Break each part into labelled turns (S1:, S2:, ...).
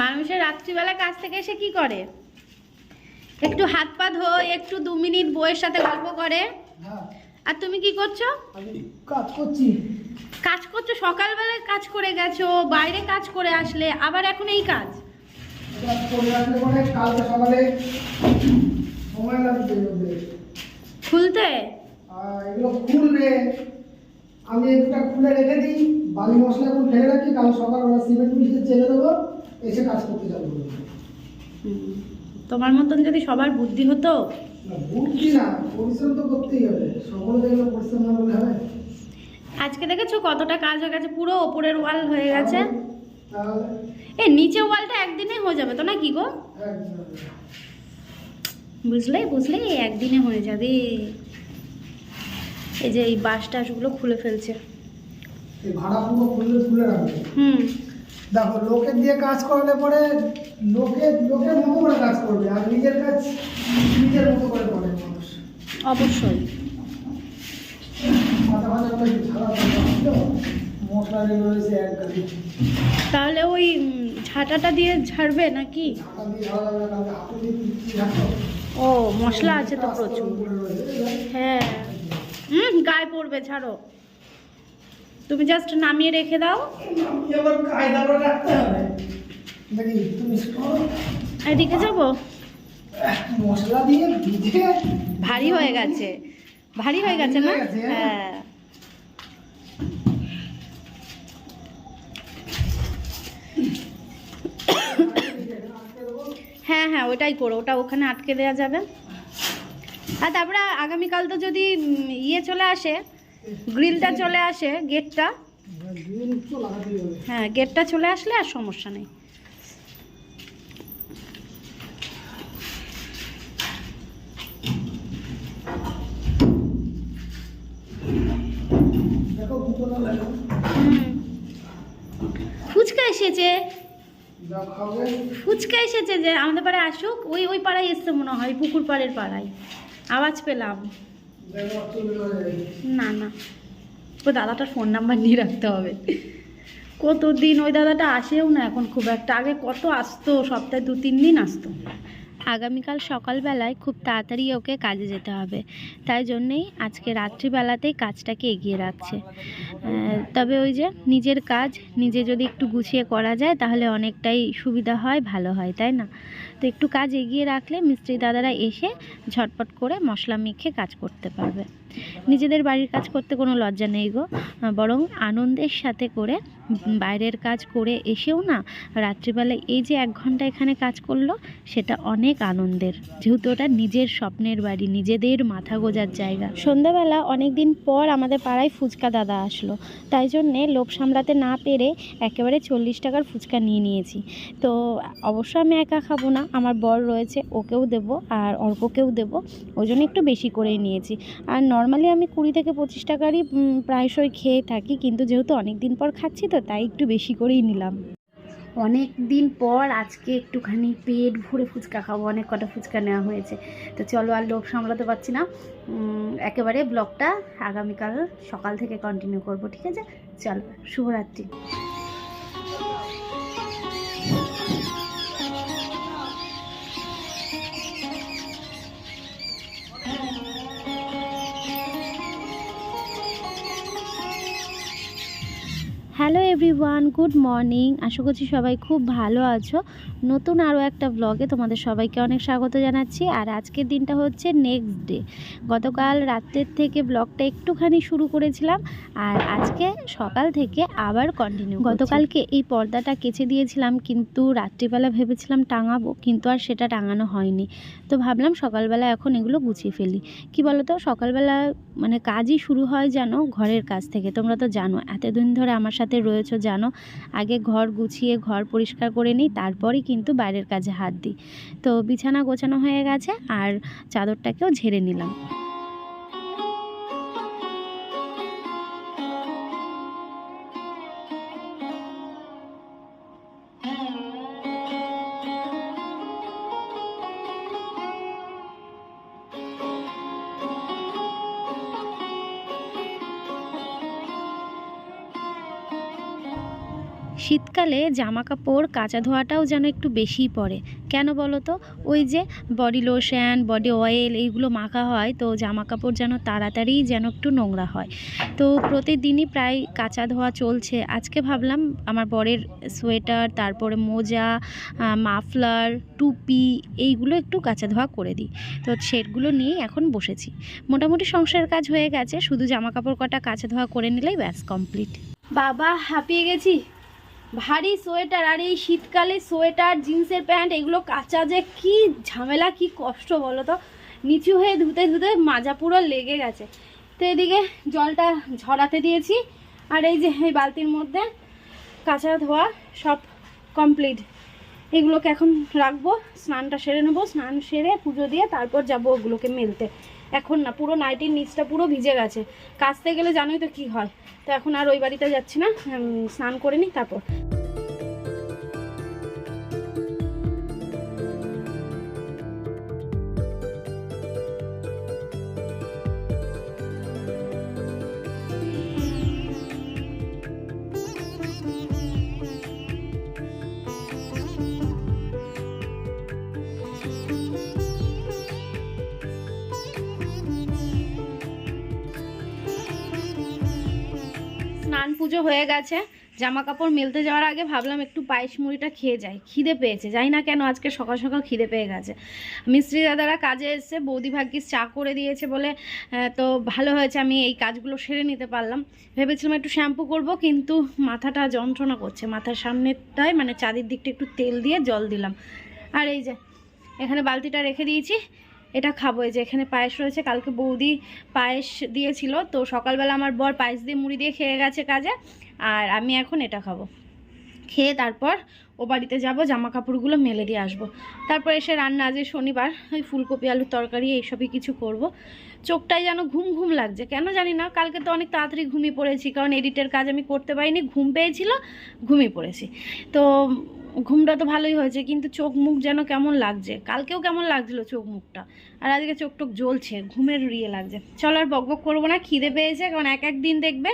S1: মানুষের রাত্রিবেলা কাজ থেকে এসে কি করে? একটু হাত পা ধোয় একটু দু মিনিট বইয়ের সাথে গল্প করে।
S2: হ্যাঁ।
S1: আর তুমি কি করছ?
S2: কাজ করছি।
S1: কাজ করছ? সকালবেলায় কাজ করে গেছো বাইরে কাজ করে আসলে আবার এখন এই কাজ?
S2: ওদের
S1: খুলতে?
S2: আমি একটা খুলে রেখে দিই। বালি মশলা এখন ফেলে রাখি কাল সকালবেলা সিমেন্ট মিশিয়ে চেলে দেবো। এসে কাজ করতে
S1: হুম। তোমার মতন যদি সবার বুদ্ধি হতো?
S2: বুঝছি না পরিশ্রম তো করতেই হবে। সকলে দেখলে পরিশ্রম না করলে হবে।
S1: আজকে দেখেছ কতটা কাজ হয়ে গেছে? পুরো ওপরের ওয়াল হয়ে গেছে। এ নিচে ওয়ালটা একদিনে হয়ে যাবে তো না কি গো। বুঝলে বুঝলে একদিনে হয়ে যাবে। এই যে এই বাঁশ টাসগুলো খুলে ফেলছে।
S2: এই ভাড়া পুরো খুলে খুলে রাখবে।
S1: হুম।
S2: দেখো লোকের দিয়ে কাজ করলে পরে লোকে লোকের মতো করে কাজ করবে আর নিজের কাজ নিজের মতো করে করে মানুষ।
S1: অবশ্যই।
S2: ঝাড়া
S1: তাহলে ওই ঝাঁটাটা দিয়ে ঝাড়বে নাকি?
S2: ঝাড়া
S1: ও মশলা আছে তো প্রচুর। হ্যাঁ। হুম গায়ে পড়বে ছাড়ো তুমি জাস্ট নামিয়ে রেখে দাও। এদিকে যাব?
S2: মশলা দিয়ে
S1: ভারী হয়ে গেছে। ভারী হয়ে গেছে না?
S2: হয়ে হ্যাঁ।
S1: হ্যাঁ। হ্যাঁ হ্যাঁ ওটাই করো। ওটা ওখানে আটকে দেওয়া যাবে। আর তারপরে আগামীকাল তো যদি ইয়ে চলে আসে গ্রিলটা চলে আসে, গেটটা। হ্যাঁ গেটটা চলে আসলে আর সমস্যা নেই। ফুচকা এসেছে। ফুচকা এসেছে যে আমাদের পাড়ায় আসুক, ওই ওই পাড়ায় এসছে মনে হয়, পুকুর পাড়ের পাড়ায়। আওয়াজ পেলাম। না না। ওই দাদাটার ফোন নাম্বার নিয়ে রাখতে হবে। কতদিন ওই দাদাটা আসেও না এখন খুব একটা। আগে কত আসতো? সপ্তাহে দু, তিন দিন আসতো। আগামীকাল সকালবেলায় খুব তাড়াতাড়ি ওকে কাজে যেতে হবে। তাই জন্যেই আজকে রাত্রিবেলাতেই কাজটাকে এগিয়ে রাখছে। তবে ওই যে নিজের কাজ নিজে যদি একটু গুছিয়ে করা যায়, তাহলে অনেকটাই সুবিধা হয়, ভালো হয়, তাই না? তো একটু কাজ এগিয়ে রাখলে মিস্ত্রি দাদারা এসে ঝটপট করে মশলা মেখে কাজ করতে পারবে। নিজেদের বাড়ির কাজ করতে কোনো লজ্জা নেই গো। বরং আনন্দের সাথে করে, বাইরের কাজ করে এসেও না রাত্রিবেলা এই যে এক ঘণ্টা এখানে কাজ করল, সেটা অনেক আনন্দের। যেহেতু ওটা নিজের স্বপ্নের বাড়ি, নিজেদের মাথা গোজার জায়গা। সন্ধ্যাবেলা অনেক দিন পর আমাদের পাড়ায় ফুচকা দাদা আসলো। তাই জন্যে লোভ সামলাতে না পেরে একেবারে চল্লিশ টাকার ফুচকা নিয়ে নিয়েছি। তো অবশ্য আমি একা খাব না। আমার বর রয়েছে, ওকেও দেবো আর অর্ককেও দেবো। ওই জন্য একটু বেশি করেই নিয়েছি। আর নর্মালি আমি কুড়ি থেকে পঁচিশ টাকারই প্রায়শই খেয়ে থাকি, কিন্তু যেহেতু অনেক দিন পর খাচ্ছি তো তাই একটু বেশি করেই নিলাম। অনেক দিন পর আজকে একটুখানি পেট ভরে ফুচকা খাব, অনেক কটা ফুচকা নেওয়া হয়েছে। তো চলো আর লোভ সামলাতে পারছি না। একেবারে ব্লগটা আগামীকাল সকাল থেকে কন্টিনিউ করব, ঠিক আছে? চলো, শুভরাত্রি। Everyone, good morning. আশা করছি সবাই খুব ভালো আছো। নতুন আরও একটা ব্লগে তোমাদের সবাইকে অনেক স্বাগত জানাচ্ছি। আর আজকের দিনটা হচ্ছে নেক্সট ডে গতকাল রাত্রের থেকে ব্লগটা একটুখানি শুরু করেছিলাম। আর আজকে সকাল থেকে আবার কন্টিনিউ গতকালকে এই পর্দাটা কেচে দিয়েছিলাম, কিন্তু রাত্রিবেলা ভেবেছিলাম টাঙাবো, কিন্তু আর সেটা টাঙানো হয়নি। তো ভাবলাম সকালবেলা এখন এগুলো গুছিয়ে ফেলি। কি বলো তো সকালবেলা মানে কাজই শুরু হয় যেন ঘরের কাজ থেকে। তোমরা তো জানো, এতদিন ধরে আমার সাথে রয়েছো জানো? আগে ঘর গুছিয়ে ঘর পরিষ্কার করে নিই, তারপরই কিন্তু বাইরের কাজে হাত দিই। তো বিছানা গোছানো হয়ে গেছে আর চাদরটাকেও ঝেড়ে নিলাম। শীতকালে জামা কাপড় কাচা ধোয়াটাও যেন একটু বেশিই পড়ে কেন বলো তো? ওই যে বডি লোশন বডি অয়েল এইগুলো মাখা হয় তো জামা কাপড় যেন তাড়াতাড়ি যেন একটু নোংরা হয়। তো প্রতিদিনই প্রায় কাচা ধোয়া চলছে। আজকে ভাবলাম আমার বরের সোয়েটার তারপরে মোজা মাফলার টুপি এইগুলো একটু কাচা ধোয়া করে দিই। তো সেটগুলো নিয়ে এখন বসেছি। মোটামুটি সংসারের কাজ হয়ে গেছে। শুধু জামা কাপড় কটা কাচা ধোয়া করে নিলেই ব্যাস কমপ্লিট বাবা, হাঁপিয়ে গেছি? ভারী সোয়েটার আর এই শীতকালে সোয়েটার, জিন্সের প্যান্ট এগুলো কাঁচা যে কি ঝামেলা, কি কষ্ট বলো তো? নিচু হয়ে ধুতে ধুতে মাজা পুরো লেগে গেছে। তো এদিকে জলটা ঝরাতে দিয়েছি, আর এই যে এই বালতির মধ্যে কাঁচা ধোয়া সব কমপ্লিট এগুলোকে এখন রাখব, স্নানটা সেরে নেব, স্নান সেরে পুজো দিয়ে তারপর যাব ওগুলোকে মেলতে। এখন না, পুরো নাইটির নিচটা পুরো ভিজে গেছে। কাচতে গেলে জানোই তো কি হয়। তো এখন আর ওই বাড়িতে যাচ্ছি না স্নান করে নিই, তারপর। পুজো হয়ে গেছে জামা কাপড় মেলতে যাওয়ার আগে ভাবলাম একটু পায়েস মুড়িটা খেয়ে যাই, খিদে পেয়েছে যাই না কেন আজকে সকাল সকাল খিদে পেয়ে গেছে। মিস্ত্রি দাদারা কাজে এসে বৌদি ভাগ্যিস চা করে দিয়েছে বলে তো ভালো হয়েছে, আমি এই কাজগুলো সেরে নিতে পারলাম। ভেবেছিলাম একটু শ্যাম্পু করব, কিন্তু মাথাটা যন্ত্রণা করছে, মাথার সামনেটায় মানে চাঁদির দিকটা একটু তেল দিয়ে জল দিলাম। আর এই যে, এখানে বালতিটা রেখে দিয়েছি এটা খাব এই যে এখানে পায়েস রয়েছে, কালকে বৌদি পায়েস দিয়েছিল। তো সকালবেলা আমার বর পায়েস দিয়ে মুড়ি দিয়ে খেয়ে গেছে কাজে, আর আমি এখন এটা খাব। খেয়ে তারপর ও বাড়িতে যাব জামা কাপড়গুলো মেলে দিয়ে আসব। তারপর এসে রান্না, আজ শনিবার ওই ফুলকপি, আলুর তরকারি, এইসবই কিছু করব। চোখটাই যেন ঘুম ঘুম লাগছে, কেন জানি না, কালকে তো অনেক তাড়াতাড়ি ঘুমিয়ে পড়েছি, কারণ এডিটের কাজ আমি করতে পারিনি, ঘুম পেয়েছিল, ঘুমিয়ে পড়েছি। তো ঘুমটা তো ভালোই হয়েছে, কিন্তু চোখ মুখ যেন কেমন লাগছে? কালকেও কেমন লাগছিল চোখ মুখটা? আর আজকে চোখ টোক জ্বলছে, ঘুমের রিয়ে লাগছে। চলো আর বক বক করব না, খিদে পেয়েছে, কারণ এক এক দিন দেখবে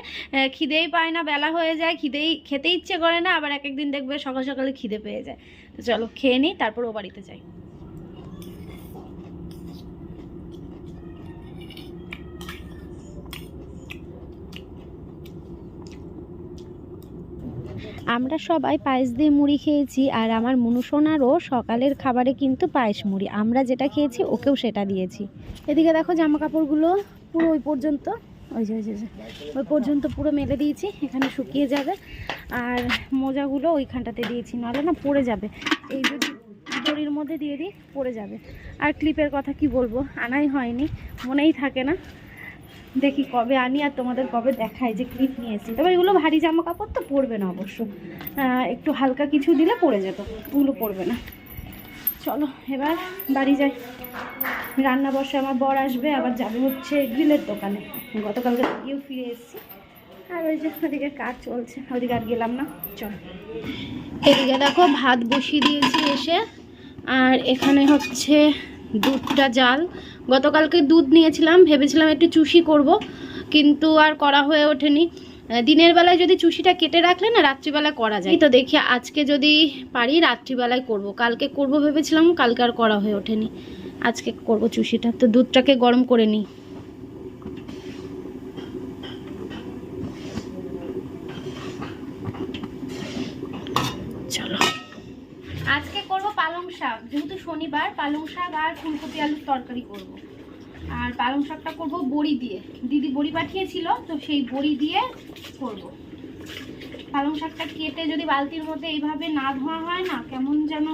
S1: খিদেই পায় না, বেলা হয়ে যায়, খিদেই, খেতে ইচ্ছে করে না, আবার এক এক দিন দেখবে সকাল সকালে খিদে পেয়ে যায়। তো চলো, খেয়ে নিই তারপর ও বাড়িতে যাই। আমরা সবাই পায়েস দিয়ে মুড়ি খেয়েছি আর আমার মনুসোনারও সকালের খাবারে কিন্তু পায়েস মুড়ি। আমরা যেটা খেয়েছি, ওকেও সেটা দিয়েছি। এদিকে দেখো জামা কাপড়গুলো পুরো ওই পর্যন্ত, ওই যে ওই যে, ওই পর্যন্ত পুরো মেলে দিয়েছি, এখানে শুকিয়ে যাবে। আর মোজাগুলো ওইখানটাতে দিয়েছি, নাহলে না পড়ে যাবে। এই যদি দড়ির মধ্যে দিয়ে দিই, পড়ে যাবে। আর ক্লিপের কথা কি বলব, আনাই হয়নি, মনেই থাকে না। দেখি কবে আনি আর তোমাদের কবে দেখাই যে ক্লিপ নিয়ে এসেছি। তবে এগুলো ভারী জামা কাপড় তো পরবে না অবশ্য। একটু হালকা কিছু দিলে পরে যেত, ওগুলো পরবে না। চলো, এবার বাড়ি যাই। রান্না বসে আমার বর আসবে, আবার যাবে হচ্ছে গ্রিলের দোকানে। গতকালকে গিয়েও ফিরে এসেছি। আর ওই যে ওদিকে কাজ চলছে, ওদিকে আর গেলাম না। চল। এদিকে দেখো ভাত বসিয়ে দিয়েছি এসে। আর এখানে হচ্ছে দুধটা জাল। গতকালকে দুধ নিয়েছিলাম, ভেবেছিলাম একটু চুষি করব, কিন্তু আর করা হয়ে ওঠেনি। দিনের বেলায় যদি চুষিটা কেটে রাখলে না রাত্রিবেলায় করা যায়। তো দেখি, আজকে যদি পারি রাত্রিবেলায় করব। কালকে করব ভেবেছিলাম, কালকে আর করা হয়ে ওঠেনি। আজকে করব চুষিটা। তো দুধটাকে গরম করে নিই। শাক যেহেতু শনিবার পালং শাক আর ফুলকপি আলুর তরকারি করব। আর পালং শাকটা করব বড়ি দিয়ে দিদি বড়ি পাঠিয়েছিল, তো সেই বড়ি দিয়ে করব। পালং শাকটা কেটে যদি বালতির মধ্যে এইভাবে না ধোয়া হয় না, কেমন যেন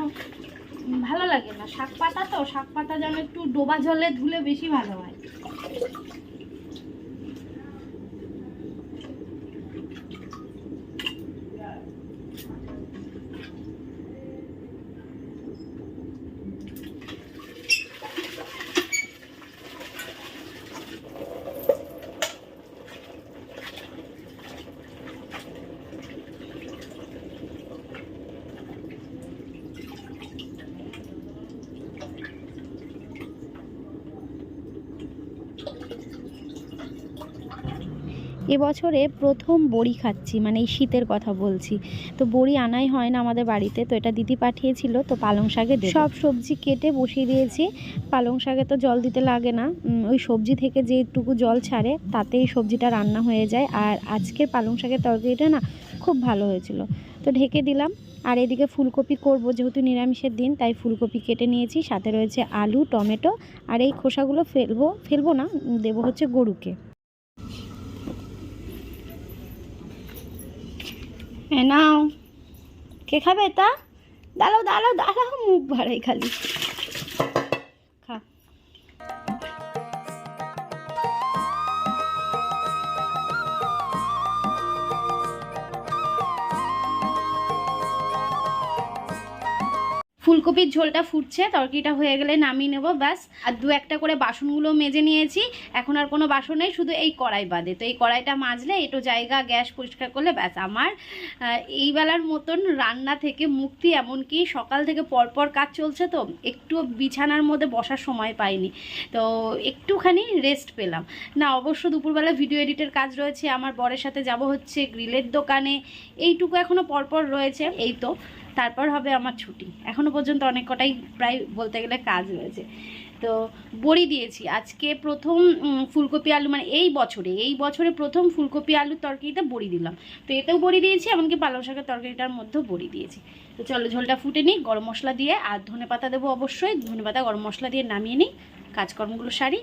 S1: ভালো লাগে না শাক পাতা তো, শাক পাতা যেন একটু ডোবা জলে ধুলে বেশি ভালো হয় এবছরে প্রথম বড়ি খাচ্ছি মানে এই শীতের কথা বলছি। তো বড়ি আনাই হয় না আমাদের বাড়িতে, তো এটা দিদি পাঠিয়েছিল, তো পালং শাকে সব সবজি কেটে বসিয়ে দিয়েছি, পালং শাকে তো জল দিতে লাগে না। ওই সবজি থেকে যেটুকু জল ছাড়ে, তাতেই সবজিটা রান্না হয়ে যায়। আর আজকের পালং শাকের তরকারিটা না খুব ভালো হয়েছিল। তো ঢেকে দিলাম। আর এদিকে ফুলকপি করব, যেহেতু নিরামিষের দিন, তাই ফুলকপি কেটে নিয়েছি। সাথে রয়েছে আলু, টমেটো, আর এই খোসাগুলো ফেলব ফেলব না, দেবো হচ্ছে গরুকে। এ নাও। কে খাবে এটা দাঁড়াও দাঁড়াও দাঁড়াও মুখ ভাড়াই খালি। ফুলকপির ঝোলটা ফুটছে, তরকারিটা হয়ে গেলে নামিয়ে নেব, ব্যাস। আর দু একটা করে বাসনগুলো মেজে নিয়েছি, এখন আর কোনো বাসন নেই, শুধু এই কড়াই বাদে। তো এই কড়াইটা মাজলে একটু জায়গা, গ্যাস পরিষ্কার করলে ব্যাস আমার এই বেলার মতন রান্না থেকে মুক্তি, এমনকি সকাল থেকে পরপর কাজ চলছে তো একটু বিছানার মধ্যে বসার সময় পাইনি। তো একটুখানি রেস্ট পেলাম। না, অবশ্য দুপুরবেলা ভিডিও এডিটের কাজ রয়েছে, আমার বরের সাথে যাব হচ্ছে গ্রিলের দোকানে, এইটুকু এখনও পরপর রয়েছে, এই তো। তারপর হবে আমার ছুটি। এখনও পর্যন্ত অনেক কটাই প্রায় বলতে গেলে কাজ রয়েছে। তো বড়ি দিয়েছি। আজকে প্রথম ফুলকপি আলু মানে এই বছরে এই বছরে প্রথম ফুলকপি আলুর তরকারিতে বড়ি দিলাম। তো এতেও বড়ি দিয়েছি, এমনকি পালং শাকের তরকারিটার মধ্যেও বড়ি দিয়েছি। তো চলো ঝোলটা ফুটে নিই, গরম মশলা দিয়ে, আর ধনে পাতা দেবো অবশ্যই। ধনে পাতা গরম মশলা দিয়ে নামিয়ে নিই, কাজকর্মগুলো সারি।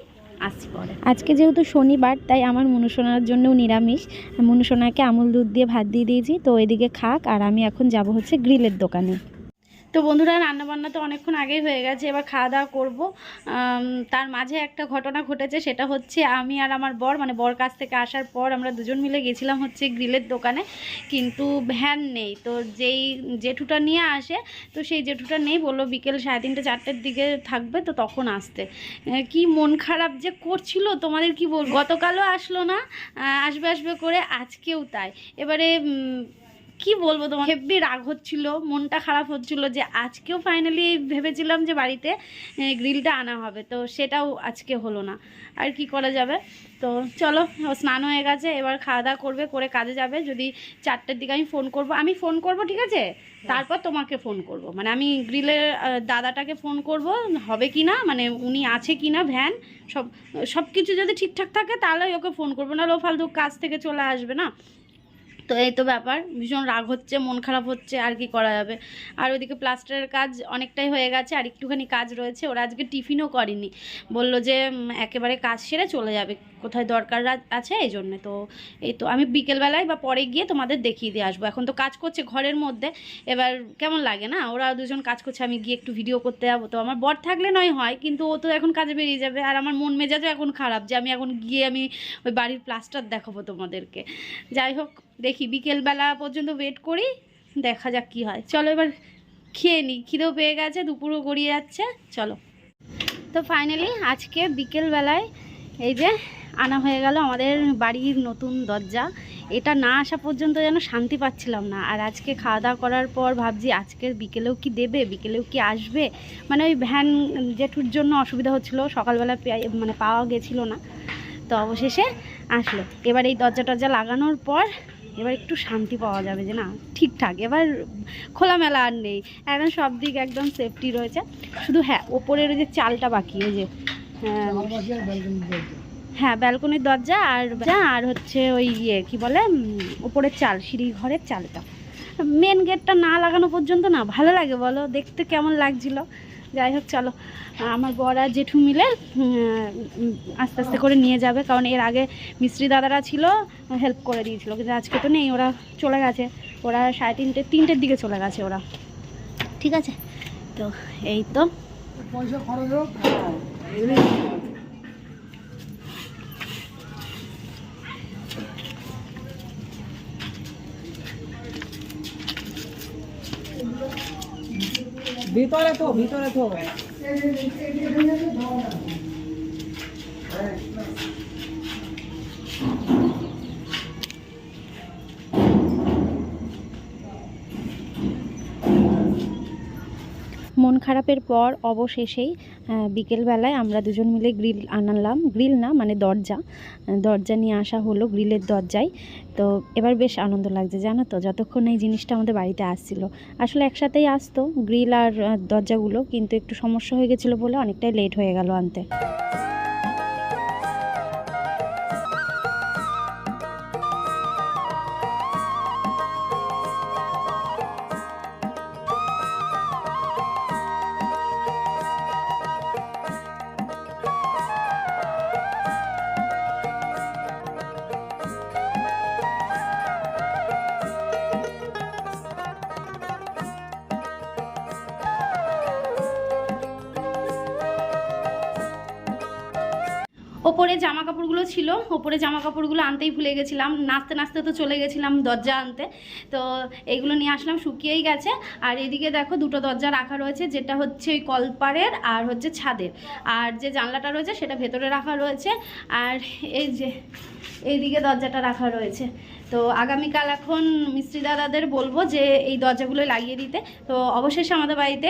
S1: আসছি পরে আজকে যেহেতু শনিবার, তাই আমার মনুসোনার জন্যও নিরামিষ। মনুসোনাকে আমুল দুধ দিয়ে ভাত দিয়ে দিয়েছি, তো এদিকে খাক, আর আমি এখন যাব হচ্ছে গ্রিলের দোকানে। তো বন্ধুরা রান্নাবান্না তো অনেকক্ষণ আগেই হয়ে গেছে, এবার খাওয়া দাওয়া করব। তার মাঝে একটা ঘটনা ঘটেছে, সেটা হচ্ছে আমি আর আমার বর মানে বর কাছ থেকে আসার পর আমরা দুজন মিলে গেছিলাম হচ্ছে গ্রিলের দোকানে, কিন্তু ভ্যান নেই। তো যেই জেঠুটা নিয়ে আসে, তো সেই জেঠুটা নেই, বলল বিকেল সাড়ে তিনটে, চারটের দিকে থাকবে, তো তখন আসতে। কি মন খারাপ যে করছিল, তোমাদের কি বল গতকালও আসলো না আসবে আসবে করে, আজকেও তাই। এবারে কি বলব তোমার হেভি রাগ হচ্ছিল মনটা খারাপ হচ্ছিল যে আজকেও ফাইনালি ভেবেছিলাম যে বাড়িতে গ্রিলটা আনা হবে তো সেটাও আজকে হলো না। আর কি করা যাবে? তো চলো স্নান হয়ে গেছে এবার খাওয়া দাওয়া করবে করে কাজে যাবে। যদি চারটের দিকে আমি ফোন করব আমি ফোন করব ঠিক আছে? তারপর তোমাকে ফোন করব। মানে আমি গ্রিলের দাদাটাকে ফোন করব হবে কি না? মানে উনি আছে কি না ভ্যান সব সব কিছু যদি ঠিকঠাক থাকে তাহলে ওকে ফোন করব। নাহলে ও ফালতু কাজ থেকে চলে আসবে না। তো এই তো ব্যাপার। ভীষণ রাগ হচ্ছে, মন খারাপ হচ্ছে, আর কি করা যাবে? আর ওইদিকে প্লাস্টারের কাজ অনেকটাই হয়ে গেছে, আর একটুখানি কাজ রয়েছে। ওরা আজকে টিফিনও করেনি। বলল যে একেবারে কাজ সেরে চলে যাবে। কোথায় দরকার আছে এই জন্যে। তো এই তো আমি বিকেলবেলায় বা পরে গিয়ে তোমাদের দেখিয়ে দিয়ে আসব। এখন তো কাজ করছে ঘরের মধ্যে। এবার কেমন লাগে না? ওরা দুজন কাজ করছে, আমি গিয়ে একটু ভিডিও করতে যাব। তো আমার বর থাকলে নয় হয়, কিন্তু ও তো এখন কাজে বেরিয়ে যাবে। আর আমার মন মেজাজও এখন খারাপ যে আমি এখন গিয়ে আমি ওই বাড়ির প্লাস্টার দেখাবো তোমাদেরকে। যাই হোক দেখি বিকেলবেলা পর্যন্ত ওয়েট করি, দেখা যাক কি হয়। চলো এবার খেয়ে নিই খিদেও পেয়ে গেছে, দুপুরও গড়িয়ে যাচ্ছে, চলো। তো ফাইনালি আজকে বিকেলবেলায় এই যে আনা হয়ে গেল আমাদের বাড়ির নতুন দরজা। এটা না আসা পর্যন্ত যেন শান্তি পাচ্ছিলাম না। আর আজকে খাওয়া দাওয়া করার পর ভাবছি আজকে বিকেলেও কি দেবে, বিকেলেও কি আসবে? মানে ওই ভ্যান জেঠুর জন্য অসুবিধা হচ্ছিল, সকালবেলা মানে পাওয়া গেছিল না। তো অবশেষে আসলো। এবার এই দরজা টরজা লাগানোর পর এবার একটু শান্তি পাওয়া যাবে যে না ঠিকঠাক। এবার খোলামেলা আর নেই। এখন সব দিক একদম সেফটি রয়েছে। শুধু হ্যাঁ ওপরের ওই যে চালটা বাকি ওই যে হ্যাঁ, ব্যালকনির দরজা আর আর হচ্ছে ওই ইয়ে কি বলে ওপরের চাল সিঁড়ি ঘরের চালটা। মেন গেটটা না লাগানো পর্যন্ত না ভালো লাগে বলো? দেখতে কেমন লাগছিল? যাই হোক, চলো। আমার বর আর জেঠু মিলে আস্তে আস্তে করে নিয়ে যাবে, কারণ এর আগে মিস্ত্রি দাদারা ছিল হেল্প করে দিয়েছিল। কিন্তু আজকে তো নেই, ওরা চলে গেছে। ওরা সাড়ে তিনটে, তিনটের দিকে চলে গেছে ওরা। ঠিক আছে? তো, এই তো।
S2: পয়সা খরচ
S3: ভিতরে তো ভিতরে তো
S1: মন খারাপের পর অবশেষেই বিকেলবেলায় আমরা দুজন মিলে গ্রিল আনালাম। গ্রিল না মানে দরজা। দরজা নিয়ে আসা হলো গ্রিলের দরজায়। তো এবার বেশ আনন্দ লাগছে, জানো তো? যতক্ষণ এই জিনিসটা আমাদের বাড়িতে আসছিল। আসলে একসাথেই আসতো, গ্রিল আর দরজাগুলো, কিন্তু একটু সমস্যা হয়ে গেছিল বলে অনেকটাই লেট হয়ে গেল আনতে। ওপরে জামা কাপড়গুলো ছিল, ওপরে জামা কাপড়গুলো আনতেই ভুলে গেছিলাম। নাচতে নাচতে তো চলে গেছিলাম দরজা আনতে। তো এইগুলো নিয়ে আসলাম, শুকিয়েই গেছে। আর এদিকে দেখো দুটো দরজা রাখা রয়েছে, যেটা হচ্ছে ওই কলপাড়ের আর হচ্ছে ছাদের। আর যে জানলাটা রয়েছে, সেটা ভেতরে রাখা রয়েছে। আর এই যে, এইদিকে দরজাটা রাখা রয়েছে। তো আগামীকাল এখন মিস্ত্রি দাদাদের বলব যে এই দরজাগুলো লাগিয়ে দিতে। তো অবশেষে আমাদের বাড়িতে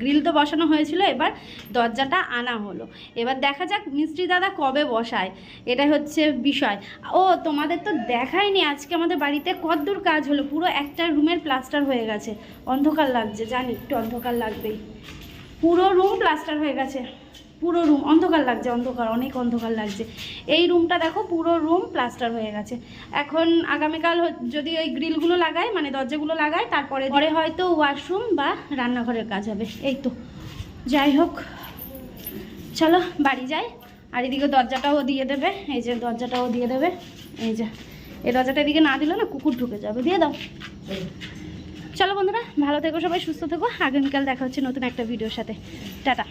S1: গ্রিল তো বসানো হয়েছিল, এবার দরজাটা আনা হলো। এবার দেখা যাক মিস্ত্রি দাদা কবে বসায়, এটাই হচ্ছে বিষয়। ও, তোমাদের তো দেখায়নি, আজকে আমাদের বাড়িতে কতদূর কাজ হলো? পুরো একটা রুমের প্লাস্টার হয়ে গেছে। অন্ধকার লাগছে, জানি, একটু অন্ধকার লাগবেই। পুরো রুম প্লাস্টার হয়ে গেছে। পুরো রুম অন্ধকার লাগছে, অন্ধকার, অনেক অন্ধকার লাগছে। এই রুমটা দেখো, পুরো রুম প্লাস্টার হয়ে গেছে। এখন আগামীকাল যদি ওই গ্রিলগুলো লাগাই মানে দরজাগুলো লাগাই তারপরে পরে হয়তো ওয়াশরুম বা রান্নাঘরের কাজ হবে। এই তো। যাই হোক, চলো বাড়ি যাই। আর এদিকে দরজাটাও দিয়ে দেবে। এই যে দরজাটাও দিয়ে দেবে। এই যে। এই দরজাটা এদিকে না দিলে না কুকুর ঢুকে যাবে। দিয়ে দাও। চলো বন্ধুরা, ভালো থেকো সবাই, সুস্থ থেকো। আগামীকাল দেখা হচ্ছে নতুন একটা ভিডিওর সাথে। টাটা।